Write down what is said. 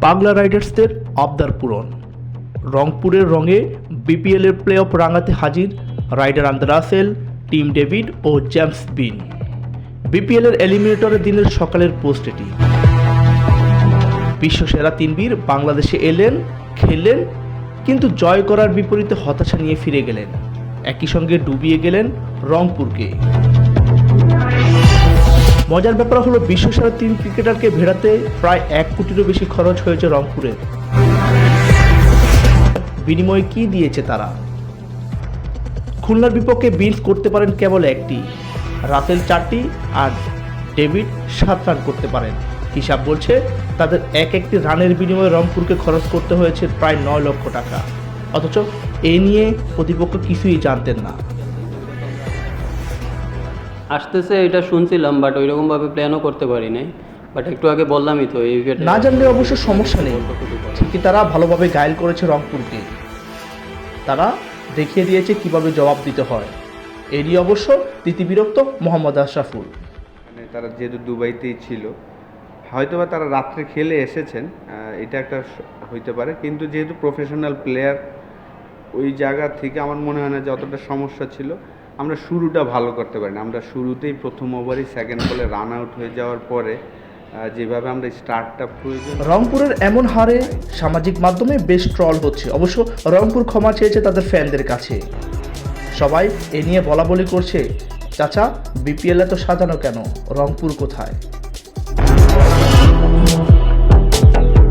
পাগলা রাইডার্সদের আবদার পূরণ। রংপুরের রঙে বিপিএলের প্লে অফ রাঙাতে হাজির rider Andre Russell, Tim David ও জেমস বিন। বিপিএলের এলিমিনেটরের দিনের সকালের পোস্ট এটি। বিশ্বসেরা তিন বীর বাংলাদেশে এলেন, খেললেন, কিন্তু জয় করার বিপরীতে হতাশা নিয়ে ফিরে গেলেন। একই সঙ্গে ডুবিয়ে গেলেন রংপুরকে। মজার ব্যাপার হলো বিশ্বসেরা তিন ক্রিকেটারকে ভেড়াতে প্রায় এক কোটিরও বেশি খরচ হয়েছে রংপুরে। বিনিময়ে কি দিয়েছে তারা? খুলনার বিপক্ষে বিল করতে পারেন কেবল একটি, রাসেল চারটি আর ডেভিড সাত রান করতে পারেন। হিসাব বলছে, তাদের এক একটি রানের বিনিময়ে রংপুরকে খরচ করতে হয়েছে প্রায় নয় লক্ষ টাকা। অথচ এ নিয়ে প্রতিপক্ষ কিছুই জানতেন না। আসতেছে এটা শুনছিলাম বাট ওইরকমভাবে প্ল্যানও করতে পারি নাই বাট একটু আগে বললামই তো এই না জানলে অবশ্য সমস্যা নেই। ঠিকই তারা ভালোভাবে গায়েল করেছে রংপুরকে। তারা দেখিয়ে দিয়েছে কীভাবে জবাব দিতে হয়। এরই অবশ্য তিতিবিরক্ত মোহাম্মদ আশরাফুল। মানে তারা যেহেতু দুবাইতেই ছিল হয়তোবা তারা রাত্রে খেলে এসেছেন এটা একটা হইতে পারে। কিন্তু যেহেতু প্রফেশনাল প্লেয়ার ওই জায়গা থেকে আমার মনে হয় না যে অতটা সমস্যা ছিল। আমরা শুরুটা ভালো করতে পারি না। আমরা শুরুতেই প্রথম ওভারই সেকেন্ড বলে রান আউট হয়ে যাওয়ার পরে যেভাবে আমরা স্টার্টটা প্রয়োজন রংপুরের এমন হারে সামাজিক মাধ্যমে বেশ ট্রল হচ্ছে। অবশ্য রংপুর ক্ষমা চেয়েছে তাদের ফ্যানদের কাছে। সবাই এ নিয়ে বলা বলি করছে, চাচা বিপিএল তো সাজানো কেন? রংপুর কোথায়?